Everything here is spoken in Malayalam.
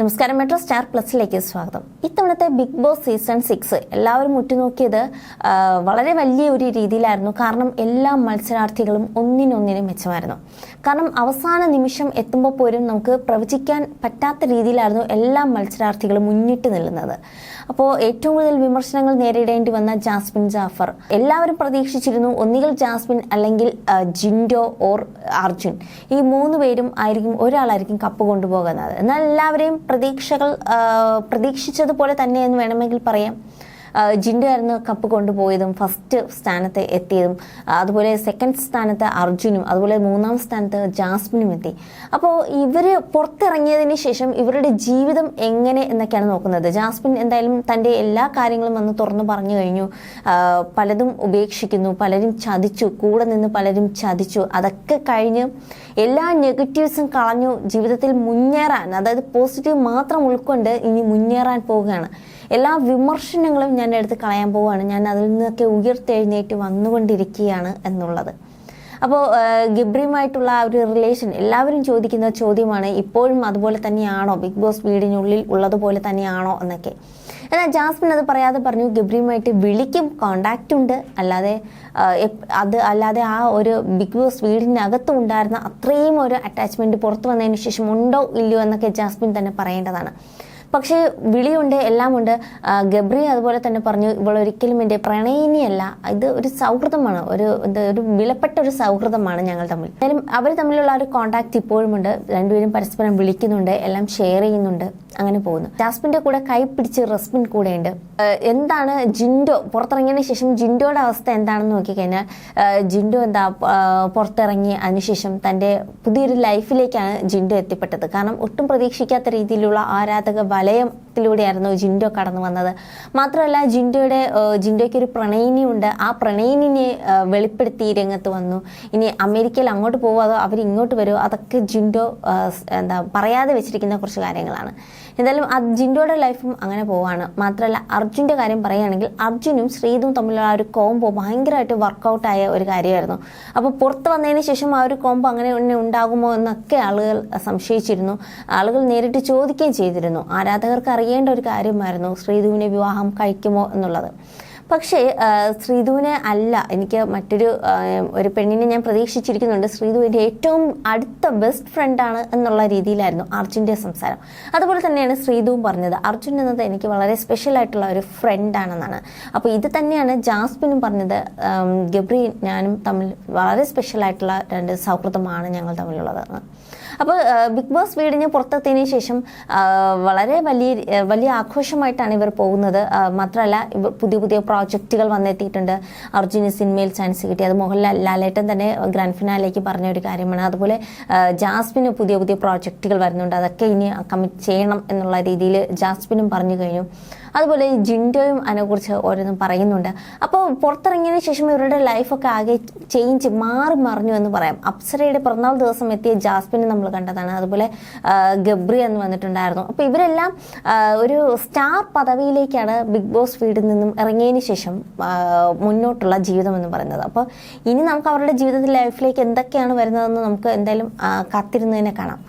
നമസ്കാരം മെട്രോ സ്റ്റാർ പ്ലസിലേക്ക് സ്വാഗതം. ഇത്തവണത്തെ ബിഗ് ബോസ് സീസൺ സിക്സ് എല്ലാവരും ഉറ്റുനോക്കിയത് വളരെ വലിയ ഒരു രീതിയിലായിരുന്നു. കാരണം എല്ലാ മത്സരാർത്ഥികളും ഒന്നിനൊന്നിനും മെച്ചമായിരുന്നു. കാരണം അവസാന നിമിഷം എത്തുമ്പോൾ പോലും നമുക്ക് പ്രവചിക്കാൻ പറ്റാത്ത രീതിയിലായിരുന്നു എല്ലാ മത്സരാർത്ഥികളും മുന്നിട്ട് നിൽക്കുന്നത് അപ്പോൾ ഏറ്റവും കൂടുതൽ വിമർശനങ്ങൾ നേരിടേണ്ടി വന്ന ജാസ്മിൻ ജാഫർ. എല്ലാവരും പ്രതീക്ഷിച്ചിരുന്നു ഒന്നുകിൽ ജാസ്മിൻ അല്ലെങ്കിൽ ജിൻഡോ ഓർ അർജുൻ. ഈ മൂന്ന് പേരും ആയിരിക്കും ഒരാളായിരിക്കും കപ്പ് കൊണ്ടുപോകുന്നത്. എന്നാൽ എല്ലാവരെയും പ്രതീക്ഷകൾ പ്രതീക്ഷിച്ചതുപോലെ തന്നെയെന്ന് വേണമെങ്കിൽ പറയാം. ആ, ജിൻഡോ ആയിരുന്നു കപ്പ് കൊണ്ടുപോയതും ഫസ്റ്റ് സ്ഥാനത്ത് എത്തിയതും. അതുപോലെ സെക്കൻഡ് സ്ഥാനത്ത് അർജുനും അതുപോലെ മൂന്നാം സ്ഥാനത്ത് ജാസ്മിനും എത്തി. അപ്പോൾ ഇവർ പുറത്തിറങ്ങിയതിന് ശേഷം ഇവരുടെ ജീവിതം എങ്ങനെ എന്നൊക്കെയാണ് നോക്കുന്നത്. ജാസ്മിൻ എന്തായാലും തന്റെ എല്ലാ കാര്യങ്ങളും വന്ന് തുറന്നു പറഞ്ഞു കഴിഞ്ഞു. പലതും ഉപേക്ഷിക്കുന്നു പലരും ചതിച്ചു കൂടെ നിന്ന് പലരും ചതിച്ചു. അതൊക്കെ കഴിഞ്ഞ് എല്ലാ നെഗറ്റീവ്സും കളഞ്ഞു ജീവിതത്തിൽ മുന്നേറാൻ അതായത് പോസിറ്റീവ് മാത്രം ഉൾക്കൊണ്ട് ഇനി മുന്നേറാൻ പോവുകയാണ്. എല്ലാ വിമർശനങ്ങളും ഞാൻ എടുത്ത് കളയാൻ പോവുകയാണ്. ഞാൻ അതിൽ നിന്നൊക്കെ ഉയർത്തെഴുന്നേറ്റ് വന്നുകൊണ്ടിരിക്കുകയാണ് എന്നുള്ളത്. അപ്പോൾ ഗിബ്രിയുമായിട്ടുള്ള ആ ഒരു റിലേഷൻ എല്ലാവരും ചോദിക്കുന്ന ചോദ്യമാണ് ഇപ്പോഴും അതുപോലെ തന്നെയാണോ? ബിഗ് ബോസ് വീടിനുള്ളിൽ ഉള്ളതുപോലെ തന്നെയാണോ എന്നൊക്കെ. എന്നാൽ ജാസ്മിൻ അത് പറയാതെ പറഞ്ഞു ഗിബ്രിയുമായിട്ട് വിളിക്കും കോണ്ടാക്റ്റ് ഉണ്ട്. അല്ലാതെ അത് അല്ലാതെ ആ ഒരു ബിഗ് ബോസ് വീടിനകത്ത് ഉണ്ടായിരുന്ന അത്രയും ഒരു അറ്റാച്ച്മെന്റ് പുറത്തു വന്നതിന് ശേഷം ഉണ്ടോ ഇല്ലയോ എന്നൊക്കെ ജാസ്മിൻ തന്നെ പറയേണ്ടതാണ്. പക്ഷേ വിളിയുണ്ട് എല്ലാമുണ്ട്. ഗബ്രി അതുപോലെ തന്നെ പറഞ്ഞു ഇവൾ ഒരിക്കലും എന്റെ പ്രണയിനിയല്ല. ഇത് ഒരു സൗഹൃദമാണ്. ഒരു ഒരു വിലപ്പെട്ട ഒരു സൗഹൃദമാണ് ഞങ്ങൾ തമ്മിൽ. അവർ തമ്മിലുള്ള ഒരു കോണ്ടാക്ട് ഇപ്പോഴുമുണ്ട്. രണ്ടുപേരും പരസ്പരം വിളിക്കുന്നുണ്ട് എല്ലാം ഷെയർ ചെയ്യുന്നുണ്ട്. അങ്ങനെ പോകുന്നു. ജാസ്മിന്റെ കൂടെ കൈ പിടിച്ച് റസ്മിൻ ഉണ്ട് എന്താണ് ജിൻഡോ? പുറത്തിറങ്ങിയതിന് ശേഷം ജിൻഡോയുടെ അവസ്ഥ എന്താണെന്ന് നോക്കിക്കഴിഞ്ഞാൽ ജിൻഡോ എന്താ പുറത്തിറങ്ങി അതിനുശേഷം തന്റെ പുതിയൊരു ലൈഫിലേക്കാണ് ജിൻഡോ എത്തിപ്പെട്ടത്. കാരണം ഒട്ടും പ്രതീക്ഷിക്കാത്ത രീതിയിലുള്ള ആരാധക വലയത്തിലൂടെയായിരുന്നു ജിൻഡോ കടന്നു വന്നത്. മാത്രമല്ല ജിൻഡോയുടെ ജിൻഡോയ്ക്ക് ഒരു പ്രണയിനി ഉണ്ട് ആ പ്രണയിനിനെ വെളിപ്പെടുത്തി രംഗത്ത് വന്നു. ഇനി അമേരിക്കയിൽ അങ്ങോട്ട് പോകുമോ അതോ അവർ ഇങ്ങോട്ട് വരുമോ അതൊക്കെ ജിൻഡോ എന്താ പറയാതെ വെച്ചിരിക്കുന്ന കുറച്ച് കാര്യങ്ങളാണ്. എന്തായാലും ആ ജിൻഡോയുടെ ലൈഫും അങ്ങനെ പോവാണ്. മാത്രമല്ല അർജുന്റെ കാര്യം പറയുകയാണെങ്കിൽ അർജുനും ശ്രീതും തമ്മിലുള്ള ആ ഒരു കോംബോ ഭയങ്കരമായിട്ട് വർക്കൗട്ടായ ഒരു കാര്യമായിരുന്നു. അപ്പോൾ പുറത്ത് വന്നതിന് ശേഷം ആ ഒരു കോംബോ അങ്ങനെ തന്നെ ഉണ്ടാകുമോ എന്നൊക്കെ ആളുകൾ സംശയിച്ചിരുന്നു. ആളുകൾ നേരിട്ട് ചോദിക്കുകയും ചെയ്തിരുന്നു. ആരാധകർക്ക് അറിയേണ്ട ഒരു കാര്യമായിരുന്നു ശ്രീധുവിനെ വിവാഹം കഴിക്കുമോ എന്നുള്ളത്. പക്ഷേ ശ്രീധുവിനെ അല്ല എനിക്ക് മറ്റൊരു ഒരു പെണ്ണിനെ ഞാൻ പ്രതീക്ഷിച്ചിരിക്കുന്നുണ്ട്. ശ്രീധുവിന്റെ ഏറ്റവും അടുത്ത ബെസ്റ്റ് ഫ്രണ്ടാണ് എന്നുള്ള രീതിയിലായിരുന്നു അർജുന്റെ സംസാരം. അതുപോലെ തന്നെയാണ് ശ്രീധുവും പറഞ്ഞത്. അർജുൻ എന്നത് എനിക്ക് വളരെ സ്പെഷ്യൽ ആയിട്ടുള്ള ഒരു ഫ്രണ്ടാണെന്നാണ് അപ്പോൾ ഇത് തന്നെയാണ് ജാസ്മിനും പറഞ്ഞത്. ഗബ്രി ഞാനും തമ്മിൽ വളരെ സ്പെഷ്യൽ ആയിട്ടുള്ള രണ്ട് സൗഹൃദമാണ് ഞങ്ങൾ തമ്മിലുള്ളത്. അപ്പോൾ ബിഗ് ബോസ് വീടിന് പുറത്തെത്തിയതിനു ശേഷം വളരെ വലിയ വലിയ ആഘോഷമായിട്ടാണ് ഇവർ പോകുന്നത്. മാത്രമല്ല ഇവർ പുതിയ പുതിയ പ്രോജക്റ്റുകൾ വന്നെത്തിയിട്ടുണ്ട്. അർജുന് സിനിമയിൽ ചാൻസ് കിട്ടി. അത് മോഹൻലാൽ ലാലേട്ടൻ തന്നെ ഗ്രാൻഡ് ഫിനാലേക്ക് പറഞ്ഞ ഒരു കാര്യമാണ്. അതുപോലെ ജാസ്മിന് പുതിയ പുതിയ പ്രോജക്റ്റുകൾ വരുന്നുണ്ട്. അതൊക്കെ ഇനി കമ്മിറ്റ് ചെയ്യണം എന്നുള്ള രീതിയിൽ ജാസ്മിനും പറഞ്ഞു കഴിഞ്ഞു. അതുപോലെ ജിൻഡോയും അതിനെക്കുറിച്ച് ഓരോന്നും പറയുന്നുണ്ട്. അപ്പോൾ പുറത്തിറങ്ങിയതിന് ശേഷം ഇവരുടെ ലൈഫൊക്കെ ആകെ ചേഞ്ച് മാറി മറിഞ്ഞു എന്ന് പറയാം. അപ്സരയുടെ പിറന്നാൾ ദിവസം എത്തിയ ജാസ്മിനെ നമ്മൾ കണ്ടതാണ്. അതുപോലെ ഗബ്രി എന്ന് വന്നിട്ടുണ്ടായിരുന്നു. അപ്പോൾ ഇവരെല്ലാം ഒരു സ്റ്റാർ പദവിയിലേക്കാണ് ബിഗ് ബോസ് വീടിൽ നിന്നും ഇറങ്ങിയതിന് ശേഷം മുന്നോട്ടുള്ള ജീവിതം എന്ന് പറയുന്നത്. അപ്പോൾ ഇനി നമുക്ക് അവരുടെ ജീവിതത്തിൽ ലൈഫിലേക്ക് എന്തൊക്കെയാണ് വരുന്നതെന്ന് നമുക്ക് എന്തായാലും കാത്തിരുന്നതിനെ കാണാം.